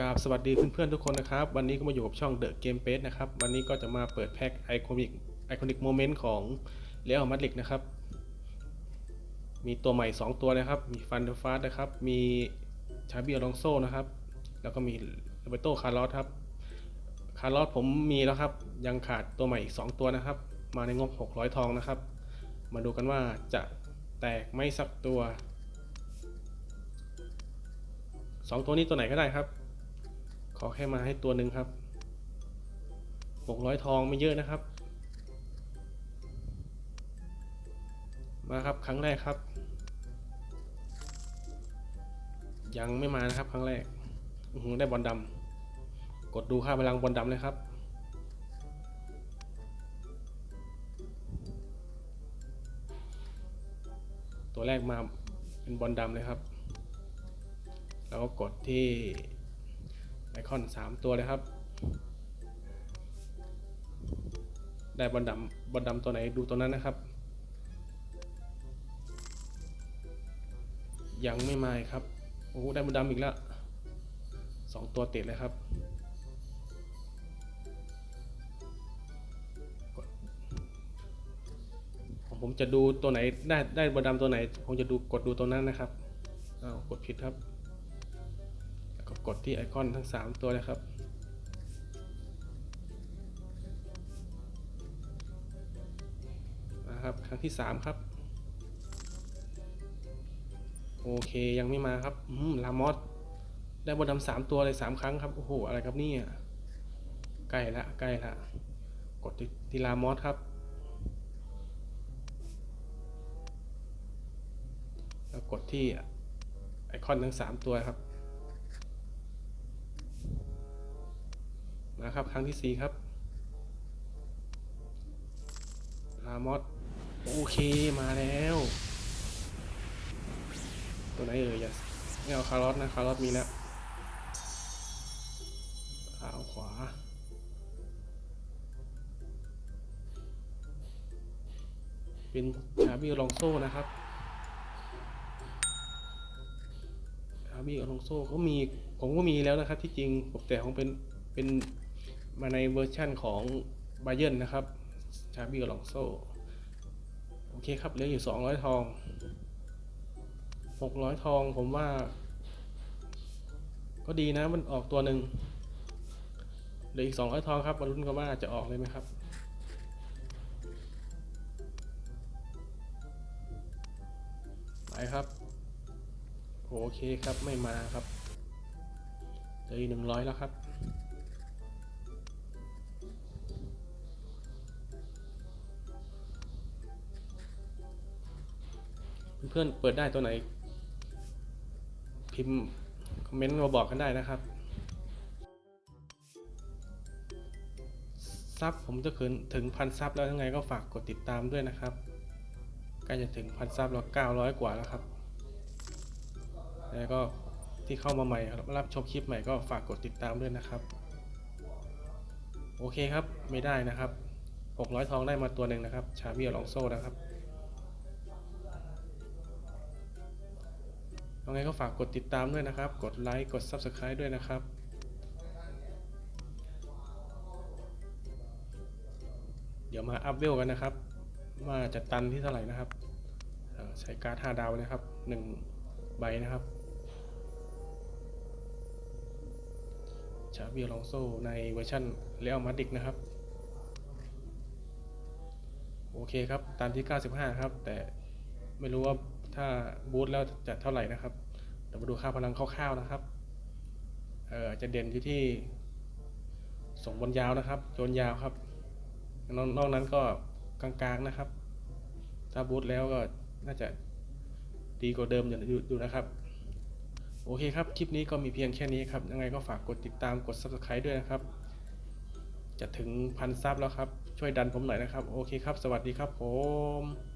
กราบสวัสดีเพื่อนๆทุกคนนะครับ วันนี้ก็มาอยู่กับช่อง The Game p a g e นะครับ วันนี้ก็จะมาเปิดแพ็คไอคอนิกไอคอนิกโมเมนต์ของเ e อ l มัดลิกนะครับ มีตัวใหม่ 2 ตัวนะครับ มีฟันเดอร์ฟาสนะครับ มีชาบิอลองโซนะครับ แล้วก็มีโรเบโตคาร์ลอสครับ คาร์ลอสผมมีแล้วครับ ยังขาดตัวใหม่อีก 2 ตัวนะครับ มาในงบ 600 ทองนะครับ มาดูกันว่าจะแตกไม่สักตัว 2 ตัวนี้ตัวไหนก็ได้ครับ ขอแค่มาให้ตัวหนึ่งครับหกร้อยทองไม่เยอะนะครับ มาครับครั้งแรกครับ ยังไม่มานะครับครั้งแรกได้บอลดำกดดูค่าพลังบอลดำเลยครับตัวแรกมาเป็นบอลดำเลยครับ แล้วก็กดที่ ไอคอน 3 ตัวเลยครับ ได้บอลดำบอลดำตัวไหนดูตัวนั้นนะครับ ยังไม่มาครับ โอ้ได้บอลดำอีกแล้วสองตัวติดเลยครับผมจะดูตัวไหนได้ได้บอลดำตัวไหน ผมจะดูกดดูตัวนั้นนะครับอ้าวกดผิดครับ กดที่ไอคอนทั้ง 3 ตัวเลยครับ นะครับ ครั้งที่ 3 ครับ โอเคยังไม่มาครับ อืมลามอสได้บอลดำสามตัวเลยสามครั้งครับ โอ้โห อะไรครับเนี่ยใกล้ละใกล้ละ กดทีลามอสครับ แล้วกดที่ไอคอนทั้งสามตัวครับ มาครับ ครั้งที่สี่ครับลามอสโอเคมาแล้ว ตัวไหนเอ่ยอย่าไม่เอาคาร์ลอสนะคาร์ลอสมีแล้วเอาขวาเป็นชาบิลองโซ่นะครับชาบิอลองโซ่เขามีผมก็มีแล้วนะครับ ที่จริงแต่ของเป็นเป็น มาในเวอร์ชั่นของบาเยนนะครับชาบิอลองโซโอเคครับเหลืออยู่ 200 ทอง 600 ทองผมว่า ก็ดีนะมันออกตัวหนึ่งเหลืออีก 200 ทองครับมาลุ้นกันว่าจะออกเลยไหมครับไปครับโอเคครับไม่มาครับเหลืออีก100 แล้วครับ เพื่อนเปิดได้ตัวไหน พิมพ์คอมเมนต์มาบอกกันได้นะครับซับผมจะถึงถึงพันซับแล้วยังไงก็ฝากกดติดตามด้วยนะครับใกล้จะถึงพันซับแล้ว900กว่าแล้วครับ แล้วก็ที่เข้ามาใหม่รับชมคลิปใหม่ก็ฝากกดติดตามด้วยนะครับ โอเคครับไม่ได้นะครับ600ทองได้มาตัวหนึ่งนะครับ ชาเบียลองโซ่นะครับ ยังไงก็ฝากกดติดตามด้วยนะครับ กดไลค์ กด Subscribe ด้วยนะครับเดี๋ยวมาอัพเวลกันนะครับ ว่าจะตันที่เท่าไหร่นะครับ ใช้การ์ด5ดาวนะครับ 1 ใบนะครับชาบิลองโซในเวอร์ชันเรียลมาดิกนะครับ โอเคครับ ตันที่ 95 ครับ แต่ไม่รู้ว่า ถ้าบูทแล้วจะเท่าไหร่นะครับเดี๋ยวมาดูค่าพลังคร่าวๆนะครับเออจะเด่นที่ที่ส่งบอลยาวนะครับโยนยาวครับนอกนอกนั้นก็กลางๆนะครับ ถ้าบูทแล้วก็น่าจะดีกว่าเดิมอยู่อยู่อยู่นะครับ โอเคครับ คลิปนี้ก็มีเพียงแค่นี้ครับ ยังไงก็ฝากกดติดตามกด subscribe ด้วยนะครับ จะถึงพันซับแล้วครับ ช่วยดันผมหน่อยนะครับ โอเคครับ สวัสดีครับผม